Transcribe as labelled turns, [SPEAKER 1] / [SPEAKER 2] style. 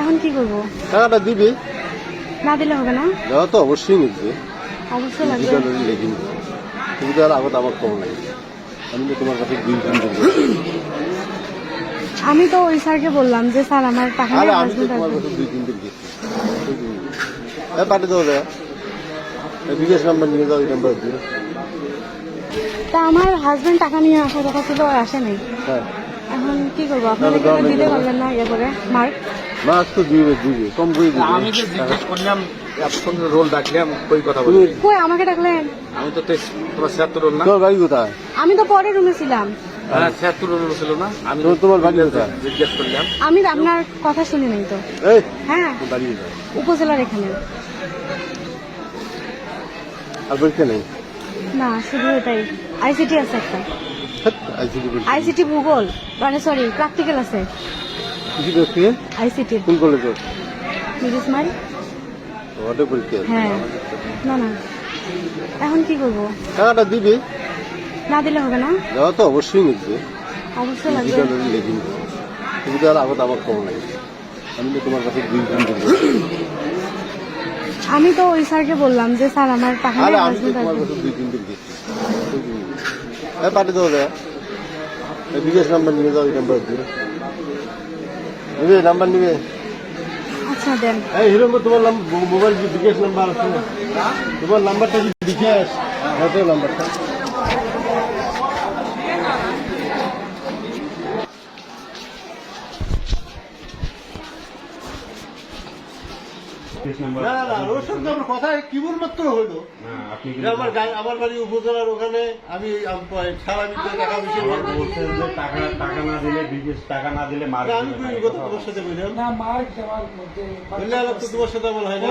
[SPEAKER 1] এখন কি করব?
[SPEAKER 2] টাকাটা দিবি?
[SPEAKER 1] না দিলে হবে না?
[SPEAKER 2] দেওয়া তো অবশ্যই নিচ্ছে
[SPEAKER 1] অবশ্যই লাগবে।
[SPEAKER 2] লেগে নিচ্ছে তুমি তো আর আগত আমার কম নাই। আমি তো তোমার কাছে দুই দিন বলছি।
[SPEAKER 1] আমি তো ওই স্যারকে বললাম যে স্যার আমার টাকা
[SPEAKER 2] আরে আমি তো তোমার কাছে দুই দিন গেছি দিন। এ পাঠিয়ে দেবো দেয় বিদেশ নাম্বার নিয়ে যাও এই নাম্বার দিয়ে।
[SPEAKER 1] তা আমার হাজবেন্ড টাকা নিয়ে আসার কথা ছিল আর আসে নাই।
[SPEAKER 2] হ্যাঁ।
[SPEAKER 1] এখন কি করব? আপনারা দিতে
[SPEAKER 2] দাও।
[SPEAKER 1] পারবেন না ইয়ে করে মার্ক?
[SPEAKER 2] মাছ তো দিবে দিবে কম করে দিবে।
[SPEAKER 3] আমি যে জিজ্ঞেস করলাম এতক্ষণ রোল ডাকলাম কই কথা বলি
[SPEAKER 1] কই আমাকে ডাকলেন?
[SPEAKER 3] আমি তো তোমার ছিয়াত্তর রোল না?
[SPEAKER 2] তোমার বাড়ি কোথায়?
[SPEAKER 1] আমি তো পরে রুমে ছিলাম।
[SPEAKER 3] হ্যাঁ ছিয়াত্তর রোল ছিল না? আমি
[SPEAKER 2] তোমার- তোমার বাড়ি কোথায়?
[SPEAKER 3] জিজ্ঞেস করলাম।
[SPEAKER 1] আমি তো আপনার কথা শুনি নাই তো।
[SPEAKER 2] এই
[SPEAKER 1] হ্যাঁ।
[SPEAKER 2] বাড়ি
[SPEAKER 1] উপজেলার এখানে।
[SPEAKER 2] আর বলতে নেই?
[SPEAKER 1] না শুধু এটাই। আইসিটি আছে একটা। আইসিটি ভূগোল। মানে সরি প্র্যাকটিক্যাল আছে। আইসিটি।
[SPEAKER 2] কোন কলেজে পরীক্ষা।
[SPEAKER 1] হ্যাঁ। না না। এখন কি করব?
[SPEAKER 2] টাকাটা দিবি?
[SPEAKER 1] না দিলে হবে না?
[SPEAKER 2] দেওয়া তো অবশ্যই
[SPEAKER 1] অবশ্যই লাগবে।
[SPEAKER 2] ডিজিটাল লেগে তুমি তো আর আগত আমার কম নাই। আমি তো তোমার কাছে দুই দিন বলছি।
[SPEAKER 1] আমি তো ওই স্যারকে বললাম যে স্যার আমার টাকা
[SPEAKER 2] আরে আমি তো তোমার কাছে দুই দিন। এ পাঠিয়ে দেয় নাম্বার নিয়ে যাও এই নাম্বার দিয়ে। নিবে নাম্বার নিবে।
[SPEAKER 1] আচ্ছা দেন।
[SPEAKER 2] এই হিরো তোমার মোবাইল বিকাশ নাম্বার আছে তোমার নাম্বারটা কি বিকাশ হ্যাঁ নাম্বারটা। না না না ওর সঙ্গে আমার কথা কিবোর্ড মাত্র হইল
[SPEAKER 4] আপনি
[SPEAKER 2] যে আমার আমার বাড়ি উপজেলার ওখানে আমি সারা টাকা বেশি
[SPEAKER 4] বলছেন যে টাকা টাকা না দিলে বিদেশ টাকা না দিলে মার
[SPEAKER 2] আমি কই তোমার সাথে বললাম।
[SPEAKER 5] না দেওয়ার মধ্যে
[SPEAKER 2] তোমার সাথে আমার হয় না।